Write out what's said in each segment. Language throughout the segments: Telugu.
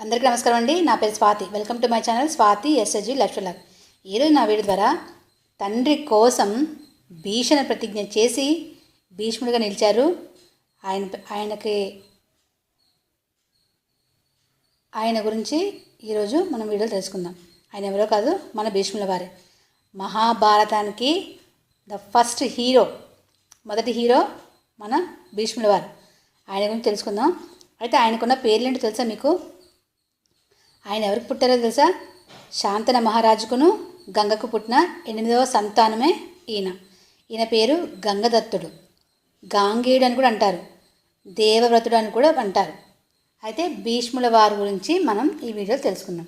అందరికీ నమస్కారం అండి. నా పేరు Swathi. Welcome to my channel Swathi SSG లక్ష్మీలాగ్ ఈరోజు నా వీడియో ద్వారా తండ్రి కోసం భీషణ ప్రతిజ్ఞ చేసి భీష్ముడిగా నిలిచారు. ఆయన ఆయనకి ఆయన గురించి ఈరోజు మనం వీడియో తెలుసుకుందాం. ఆయన ఎవరో కాదు మన భీష్ముల వారే. మహాభారతానికి ద ఫస్ట్ హీరో మొదటి హీరో మన భీష్ముల వారు. ఆయన గురించి తెలుసుకుందాం. అయితే ఆయనకున్న పేర్లేంటో తెలుసా మీకు? ఆయన ఎవరికి పుట్టారో తెలుసా? శాంతన మహారాజుకును గంగకు పుట్టిన ఎనిమిదవ సంతానమే ఈయన. ఈయన పేరు గంగదత్తుడు. గాంగేయుడు అని కూడా అంటారు. దేవవ్రతుడు అని కూడా అంటారు. అయితే భీష్ముల వారి గురించి మనం ఈ వీడియోలో తెలుసుకుందాం.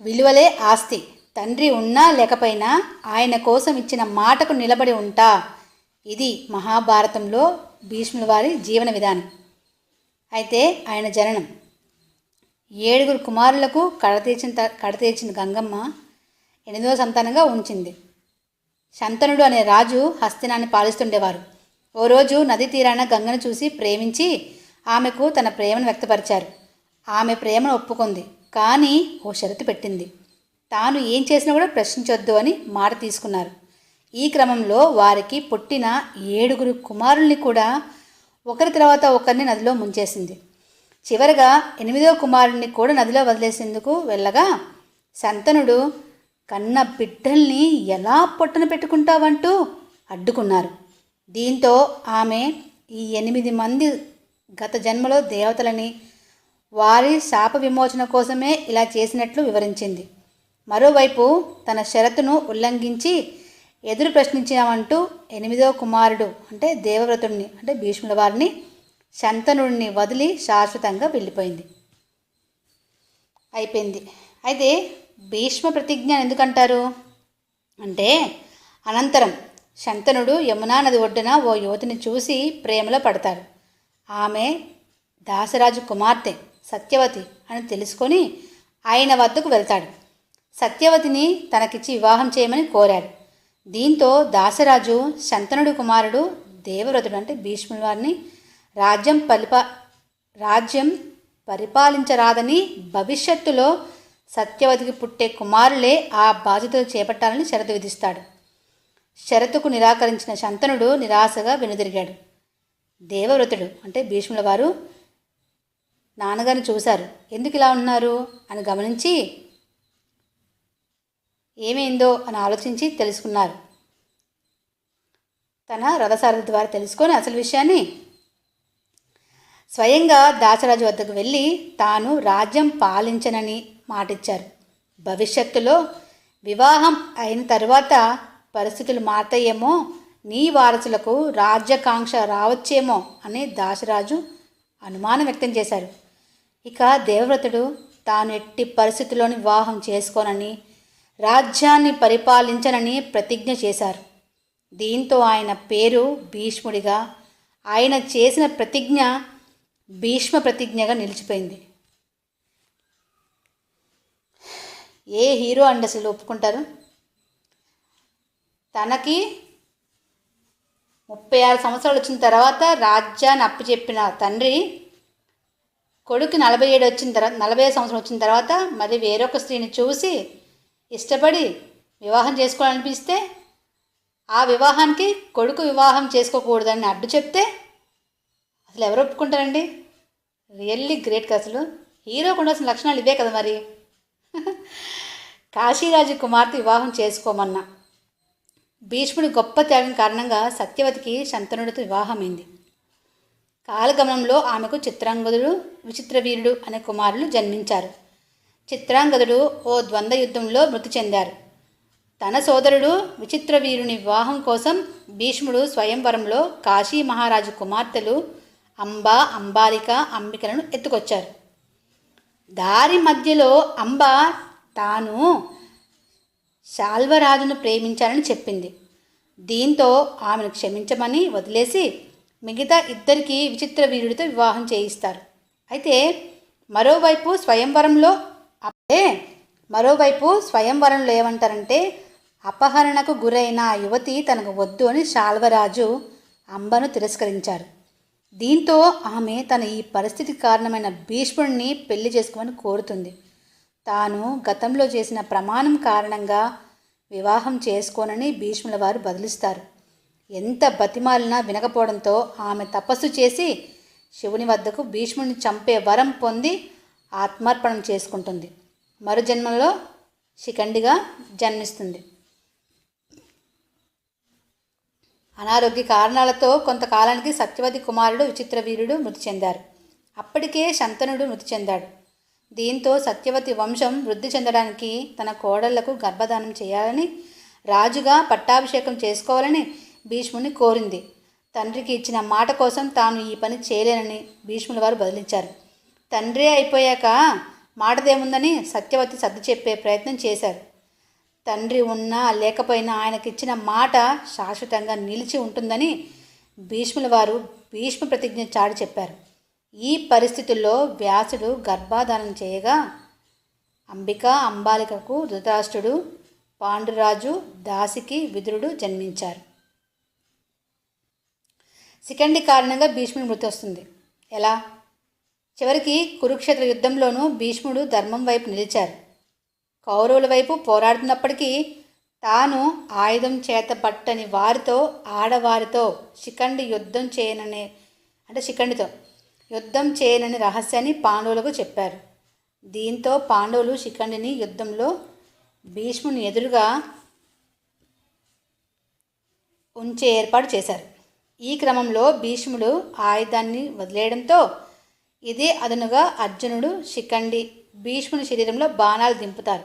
విలువలే ఆస్తి. తండ్రి ఉన్నా లేకపోయినా ఆయన కోసం ఇచ్చిన మాటకు నిలబడి ఉంటా. ఇది మహాభారతంలో భీష్ముల వారి జీవన విధానం. అయితే ఆయన జననం. ఏడుగురు కుమారులకు కడతీర్చిన త- కడతీర్చిన గంగమ్మ ఎనిమిదవ సంతానంగా ఉంచింది. శంతనుడు అనే రాజు హస్తినాన్ని పాలిస్తుండేవారు. ఓ రోజు నదీ తీరాన గంగను చూసి ప్రేమించి ఆమెకు తన ప్రేమను వ్యక్తపరిచారు. ఆమె ప్రేమను ఒప్పుకుంది కానీ ఓ షరతు పెట్టింది. తాను ఏం చేసినా కూడా ప్రశ్నించొద్దు అని మాట తీసుకున్నారు. ఈ క్రమంలో వారికి పుట్టిన ఏడుగురు కుమారుల్ని కూడా ఒకరి తర్వాత ఒకరిని నదిలో ముంచేసింది. చివరగా ఎనిమిదో కుమారుణ్ణి కూడా నదిలో వదిలేసేందుకు వెళ్ళగా శంతనుడు కన్న బిడ్డల్ని ఎలా పొట్టన పెట్టుకుంటావంటూ అడ్డుకున్నారు. దీంతో ఆమె ఈ ఎనిమిది మంది గత జన్మలో దేవతలని వారి శాప విమోచన కోసమే ఇలా చేసినట్లు వివరించింది. మరోవైపు తన షరతును ఉల్లంఘించి ఎదురు ప్రశ్నించామంటూ ఎనిమిదో కుమారుడు అంటే దేవవ్రతుడిని అంటే భీష్ముల వారిని శంతనుడిని వదిలి శాశ్వతంగా వెళ్ళిపోయింది. అయిపోయింది. అయితే భీష్మ ప్రతిజ్ఞ ఎందుకంటారు? అంటే అనంతరం శంతనుడు యమునా నది ఒడ్డున ఓ యువతిని చూసి ప్రేమలో పడతాడు. ఆమె దాసరాజు కుమార్తె సత్యవతి అని తెలుసుకొని ఆయన వద్దకు వెళ్తాడు. సత్యవతిని తనకిచ్చి వివాహం చేయమని కోరాడు. దీంతో దాసరాజు శంతనుడి కుమారుడు దేవవ్రతుడు అంటే భీష్ముడి వారిని రాజ్యం పరిపా రాజ్యం పరిపాలించరాదని భవిష్యత్తులో సత్యవతికి పుట్టే కుమారులే ఆ బాధ్యతలు చేపట్టాలని షరతు విధిస్తాడు. షరతుకు నిరాకరించిన శంతనుడు నిరాశగా వెనుదిరిగాడు. దేవవ్రతుడు అంటే భీష్ముల వారు నాన్నగారిని చూశారు. ఎందుకు ఇలా ఉన్నారు అని గమనించి ఏమైందో అని ఆలోచించి తెలుసుకున్నారు. తన రథసారథి ద్వారా తెలుసుకొని అసలు విషయాన్ని స్వయంగా దాసరాజు వద్దకు వెళ్ళి తాను రాజ్యం పాలించనని మాటిచ్చారు. భవిష్యత్తులో వివాహం అయిన తర్వాత పరిస్థితులు మారతాయేమో నీ వారసులకు రాజ్యకాంక్ష రావచ్చేమో అని దాసరాజు అనుమానం వ్యక్తం చేశారు. ఇక దేవవ్రతుడు తాను ఎట్టి పరిస్థితుల్లోని వివాహం చేసుకోనని రాజ్యాన్ని పరిపాలించనని ప్రతిజ్ఞ చేశారు. దీంతో ఆయన పేరు భీష్ముడిగా ఆయన చేసిన ప్రతిజ్ఞ భీష్మ ప్రతిజ్ఞగా నిలిచిపోయింది. ఏ హీరో అండి అసలు ఒప్పుకుంటారు? తనకి ముప్పై ఆరు సంవత్సరాలు వచ్చిన తర్వాత రాజ్యాన్ని అప్పచెప్పిన తండ్రి కొడుకు నలభై ఏడు వచ్చిన తర్వాత నలభై ఐదు సంవత్సరం వచ్చిన తర్వాత మరి వేరొక స్త్రీని చూసి ఇష్టపడి వివాహం చేసుకోవాలనిపిస్తే ఆ వివాహానికి కొడుకు వివాహం చేసుకోకూడదని అడ్డు చెప్తే అసలు ఎవరు ఒప్పుకుంటారండి? రియల్లీ గ్రేట్ కదా అసలు? హీరోకు ఉండాల్సిన లక్షణాలు ఇవే కదా మరి? కాశీరాజు కుమార్తె వివాహం చేసుకోమన్నా. భీష్ముడి గొప్ప త్యాగం కారణంగా సత్యవతికి శంతనుడితో వివాహమైంది. కాలగమనంలో ఆమెకు చిత్రాంగదుడు విచిత్రవీరుడు అనే కుమారులు జన్మించారు. చిత్రాంగదుడు ఓ ద్వంద్వ యుద్ధంలో మృతి చెందారు. తన సోదరుడు విచిత్రవీరుని వివాహం కోసం భీష్ముడు స్వయంవరంలో కాశీ మహారాజు కుమార్తెలు అంబ అంబాలిక అంబికలను ఎత్తుకొచ్చారు. దారి మధ్యలో అంబ తాను శాల్వరాజును ప్రేమించాలని చెప్పింది. దీంతో ఆమెను క్షమించమని వదిలేసి మిగతా ఇద్దరికి విచిత్ర వీరుడితో వివాహం చేయిస్తారు. అయితే మరోవైపు స్వయంవరంలో అప్పుడే మరోవైపు స్వయంవరంలో ఏమంటారంటే అపహరణకు గురైన ఆ యువతి తనకు వద్దు అని శాల్వరాజు అంబను తిరస్కరించారు. దీంతో ఆమె తన ఈ పరిస్థితికి కారణమైన భీష్ముడిని పెళ్ళి చేసుకోమని కోరుతుంది. తాను గతంలో చేసిన ప్రమాణం కారణంగా వివాహం చేసుకోనని భీష్ముల వారు బదిలిస్తారు. ఎంత బతిమాలినా వినకపోవడంతో ఆమె తపస్సు చేసి శివుని వద్దకు భీష్ముడిని చంపే వరం పొంది ఆత్మార్పణం చేసుకుంటుంది. మరు జన్మలో శిఖండిగా జన్మిస్తుంది. అనారోగ్య కారణాలతో కొంతకాలానికి సత్యవతి కుమారుడు విచిత్ర వీరుడు మృతి చెందారు. అప్పటికే శంతనుడు మృతి చెందాడు. దీంతో సత్యవతి వంశం వృద్ధి చెందడానికి తన కోడళ్ళకు గర్భధానం చేయాలని రాజుగా పట్టాభిషేకం చేసుకోవాలని భీష్ముని కోరింది. తండ్రికి ఇచ్చిన మాట కోసం తాను ఈ పని చేయలేనని భీష్ముల వారు బదిలించారు. తండ్రి అయిపోయాక మాటదేముందని సత్యవతి సర్ది చెప్పే ప్రయత్నం చేశారు. తండ్రి ఉన్నా లేకపోయినా ఆయనకిచ్చిన మాట శాశ్వతంగా నిలిచి ఉంటుందని భీష్ముల వారు భీష్మ ప్రతిజ్ఞ చాటి చెప్పారు. ఈ పరిస్థితుల్లో వ్యాసుడు గర్భాధానం చేయగా అంబిక అంబాలికకు ధృతరాష్ట్రుడు పాండురాజు దాసికి విదురుడు జన్మించారు. శిఖండి కారణంగా భీష్ముడి మృతి వస్తుంది. ఎలా? చివరికి కురుక్షేత్ర యుద్ధంలోనూ భీష్ముడు ధర్మం వైపు నిలిచారు. కౌరవుల వైపు పోరాడుతున్నప్పటికీ తాను ఆయుధం చేతబట్టని వారితో ఆడవారితో శిఖండి యుద్ధం చేయననే అంటే శిఖండితో యుద్ధం చేయనని రహస్యాన్ని పాండవులకు చెప్పారు. దీంతో పాండవులు శిఖండిని యుద్ధంలో భీష్ముని ఎదురుగా ఉంచే ఏర్పాటు చేశారు. ఈ క్రమంలో భీష్ముడు ఆయుధాన్ని వదిలేయడంతో ఇదే అదనుగా అర్జునుడు శిఖండి భీష్ముని శరీరంలో బాణాలు దింపుతారు.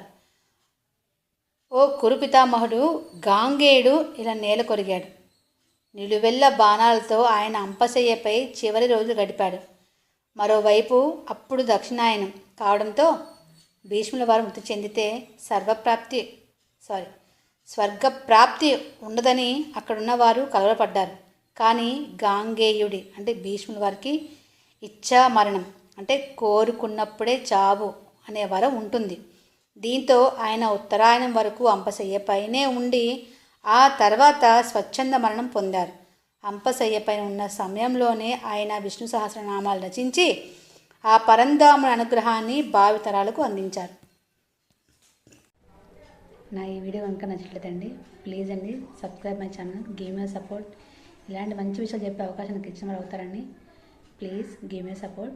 ఓ కురుపితామహుడు గాంగేయుడు ఇలా నేల కొరిగాడు. నిలువెల్ల బాణాలతో ఆయన అంపశయ్యపై చివరి రోజు గడిపాడు. మరోవైపు అప్పుడు దక్షిణాయనం కావడంతో భీష్ముల వారు మృతి చెందితే సర్వప్రాప్తి సారీ స్వర్గప్రాప్తి ఉండదని అక్కడున్న వారు కలవరపడ్డారు. కానీ గాంగేయుడి అంటే భీష్ముల వారికి ఇచ్చా మరణం అంటే కోరుకున్నప్పుడే చావు అనే వరం ఉంటుంది. దీంతో ఆయన ఉత్తరాయణం వరకు అంపశయ్య పైనే ఉండి ఆ తర్వాత స్వచ్ఛంద మరణం పొందారు. అంపశయ్య పైన ఉన్న సమయంలోనే ఆయన విష్ణు సహస్రనామాలు రచించి ఆ పరంధాముని అనుగ్రహాన్ని భావితరాలకు అందించారు. నా ఈ వీడియో కనుక నచ్చట్లేదండి ప్లీజ్ అండి subscribe my channel give my support. ఇలాంటి మంచి విషయాలు చెప్పే అవకాశం నాకు ఇచ్చిన వారు అవుతారండి please give my support.